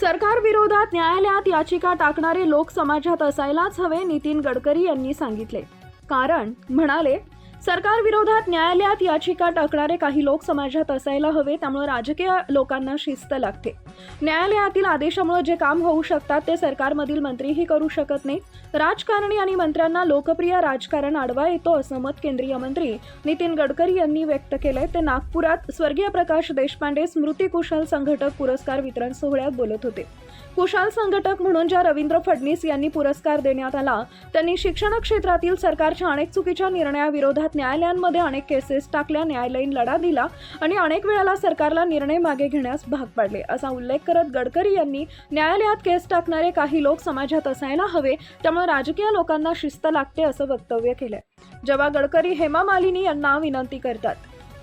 सरकार विरोधात न्यायालयात याचिका टाकणारे लोक समाजात असायलाच हवे नितीन गडकरी यांनी सांगितले. कारण म्हणाले सरकार विरोधात न्यायालयात याचिका टाकणारे काही लोक समाजात असायला हवे त्यामुळे राजकीय लोकांना शिस्त लागते. न्यायालयातील आदेशामुळे जे काम होऊ शकतात ते सरकारमधील मंत्रीही करू शकत नाही. राजकारणी आणि मंत्र्यांना लोकप्रिय राजकारण आडवा येतो असं मत केंद्रीय मंत्री नितीन गडकरी यांनी व्यक्त केलंय. ते नागपुरात स्वर्गीय प्रकाश देशपांडे स्मृती कुशल संघटक पुरस्कार वितरण सोहळ्यात बोलत होते. कुशाल संघटक म्हणून ज्या रवींद्र फडणीस यांनी पुरस्कार देण्यात आला त्यांनी शिक्षण क्षेत्रातील सरकारच्या अनेक चुकीच्या निर्णयाविरोधात न्यायालयांमध्ये अनेक केसेस टाकल्या न्यायालयीन लढा दिला आणि अनेक वेळाला सरकारला निर्णय मागे घेण्यास भाग पाडले असा उल्लेख करत गडकरी यांनी न्यायालयात केस टाकणारे काही लोक समाजात असायला हवे त्यामुळे राजकीय लोकांना शिस्त लागते असं वक्तव्य केलंय. जेव्हा गडकरी हेमा मालिनी यांना विनंती करतात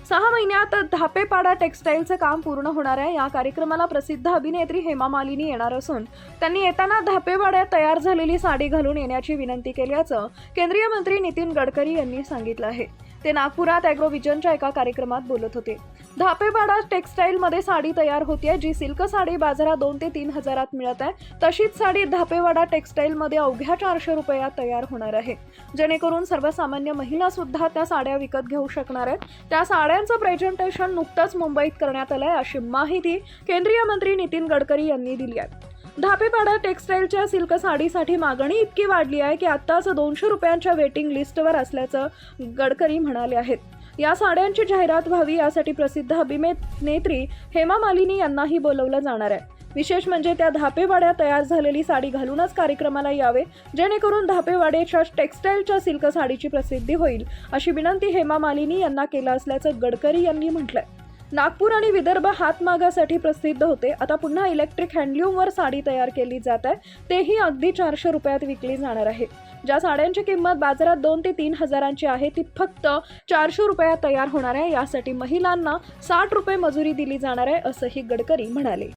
सहा महिन्यात धापेपाडा टेक्सटाईलचं काम पूर्ण होणार आहे या कार्यक्रमाला प्रसिद्ध अभिनेत्री हेमा मालिनी येणार असून त्यांनी येताना धापेवाड्यात तयार झालेली साडी घालून येण्याची विनंती केल्याचं केंद्रीय मंत्री नितीन गडकरी यांनी सांगितलं आहे. ते नागपुरात अॅग्रोविजनच्या एका कार्यक्रमात बोलत होते. धापेवाडा टेक्सटाईलमध्ये साडी तयार होतीये जी सिल्क साडी बाजारात दोन ते तीन हजारात मिळत आहे तशीच साडी धापेवाडा टेक्सटाईलमध्ये अवघ्या चारशे रुपयात तयार होणार आहे. जेणेकरून सर्वसामान्य महिला सुद्धा त्या साड्या विकत घेऊ शकणार आहेत. त्या साड्यांचं प्रेझेंटेशन नुकतंच मुंबईत करण्यात आलंय अशी माहिती केंद्रीय मंत्री नितीन गडकरी यांनी दिली आहे. धापेपाडा टेक्सटाईलच्या सिल्क साडीसाठी मागणी इतकी वाढली आहे की आत्ताच दोनशे रुपयांच्या वेटिंग लिस्टवर असल्याचं गडकरी म्हणाले आहेत. या साड्यांची जाहिरात व्हावी यासाठी प्रसिद्ध अभिनेत्री हेमा मालिनी यांनाही बोलवलं जाणार आहे. विशेष म्हणजे त्या धापेवाड्या तयार झालेली साडी घालूनच कार्यक्रमाला यावे जेणेकरून धापेवाड्याच्या टेक्सटाईलच्या सिल्क साडीची प्रसिद्धी होईल अशी विनंती हेमा मालिनी यांना केलं असल्याचं गडकरी यांनी म्हटलंय. नागपूर आणि विदर्भ हातमागासाठी प्रसिद्ध होते. आता पुन्हा इलेक्ट्रिक हँडलूमवर साडी तयार केली जात आहे. तेही अगदी चारशे रुपयात विकली जाणार आहे. ज्या साड्यांची किंमत बाजारात दोन ते तीन हजारांची आहे ती फक्त चारशे रुपयात तयार होणार आहे. यासाठी महिलांना साठ रुपये मजुरी दिली जाणार आहे असंही गडकरी म्हणाले.